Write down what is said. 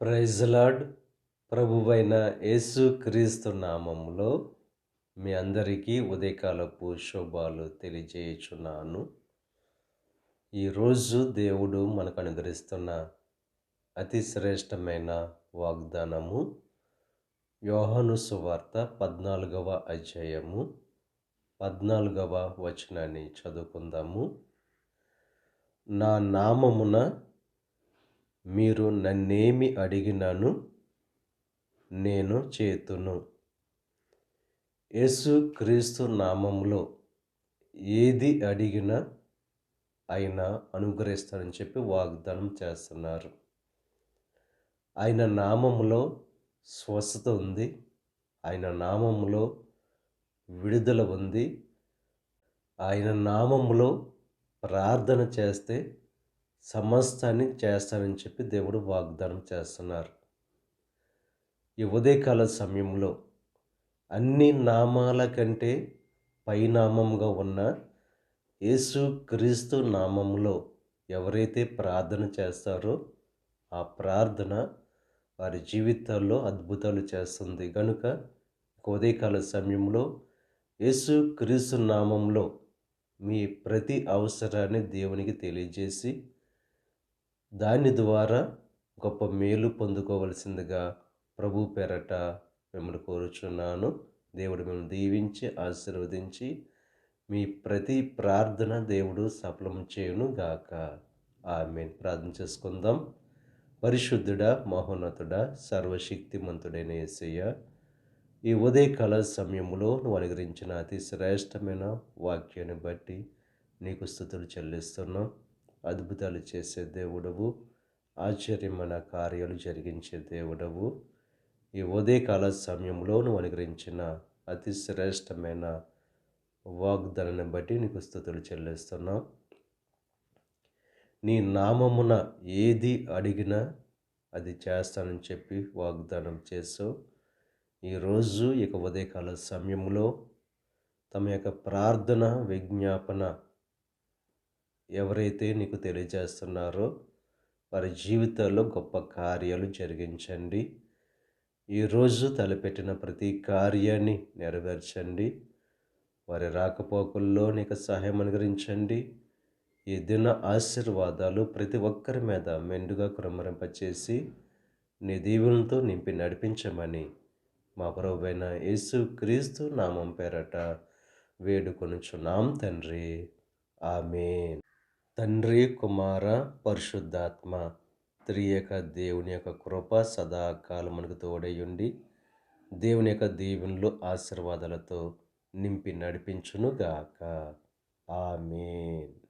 ప్రైజ్లాడ్ ప్రభువైన యేసు క్రీస్తు నామంలో మీ అందరికీ ఉదయకాలపు శుభాలు తెలియజేయుచున్నాను. ఈరోజు దేవుడు మనకు అనుగ్రహిస్తున్న అతి శ్రేష్టమైన వాగ్దానము యోహను సువార్త పద్నాలుగవ అధ్యాయము పద్నాలుగవ వచనాన్ని చదువుకుందాము. నా నామమున మీరు నన్నేమి అడిగినాను నేను చేతును. యేసు క్రీస్తు నామంలో ఏది అడిగినా ఆయన అనుగ్రహిస్తారని చెప్పి వాగ్దానం చేస్తున్నారు. ఆయన నామములో స్వస్థత ఉంది. ఆయన నామములో విడుదల ఉంది. ఆయన నామములో ప్రార్థన చేస్తే సమస్తాన్ని చేస్తానని చెప్పి దేవుడు వాగ్దానం చేస్తున్నారు. ఈ ఉదయకాల సమయంలో అన్ని నామాల కంటే పైనామంగా ఉన్న యేసు క్రీస్తు నామంలో ఎవరైతే ప్రార్థన చేస్తారో ఆ ప్రార్థన వారి జీవితాల్లో అద్భుతాలు చేస్తుంది. కనుక ఉదయకాల సమయంలో యేసు క్రీస్తు నామంలో మీ ప్రతి అవసరాన్ని దేవునికి తెలియజేసి దాని ద్వారా గొప్ప మేలు పొందుకోవలసిందిగా ప్రభు పేరట మిమ్మల్ని కోరుచున్నాను. దేవుడు మిమ్మల్ని దీవించి ఆశీర్వదించి మీ ప్రతి ప్రార్థన దేవుడు సఫలం చేయును గాక. ఆమె ప్రార్థన చేసుకుందాం. పరిశుద్ధుడా మహోన్నతుడా సర్వశక్తిమంతుడైన ఏసయ్య ఈ ఉదయకాల సమయంలో నువ్వు అనుగ్రహించిన అతి శ్రేష్టమైన వాక్యాన్ని బట్టి నీకు స్థుతులు చెల్లిస్తున్నాం. అద్భుతాలు చేసే దేవుడవు. ఆశ్చర్యమైన కార్యాలు జరిగించే దేవుడవు. ఈ ఉదయకాల సమయంలో నువ్వు అనుగ్రహించిన అతి శ్రేష్టమైన వాగ్దానాన్ని బట్టి నీకు స్థుతులు చెల్లిస్తున్నాం. నీ నామమున ఏది అడిగినా అది చేస్తానని చెప్పి వాగ్దానం చేసావు ఈరోజు ఇక ఉదయకాల సమయంలో తమ యొక్క ప్రార్థన విజ్ఞాపన ఎవరైతే నీకు తెలియజేస్తున్నారో వారి జీవితాల్లో గొప్ప కార్యాలు జరిగించండి. ఈరోజు తలపెట్టిన ప్రతి కార్యాన్ని నెరవేర్చండి. వారి రాకపోకల్లో నీకు సహాయం అనుగ్రహించండి. ఈ దిన ఆశీర్వాదాలు ప్రతి ఒక్కరి మీద మెండుగా కురమరింపచేసి నీ దీవులతో నింపి నడిపించమని మా ప్రభువైన యేసు క్రీస్తు నామం పేరట వేడుకొనుచున్నాం తండ్రి. ఆమెన్. తండ్రి కుమార పరిశుద్ధాత్మ త్రియక దేవుని యొక్క కృప సదాకాలం మనకు తోడయ్యుండి దేవుని యొక్క దీవెనలు ఆశీర్వాదాలతో నింపి నడిపించునుగాక. ఆమెన్.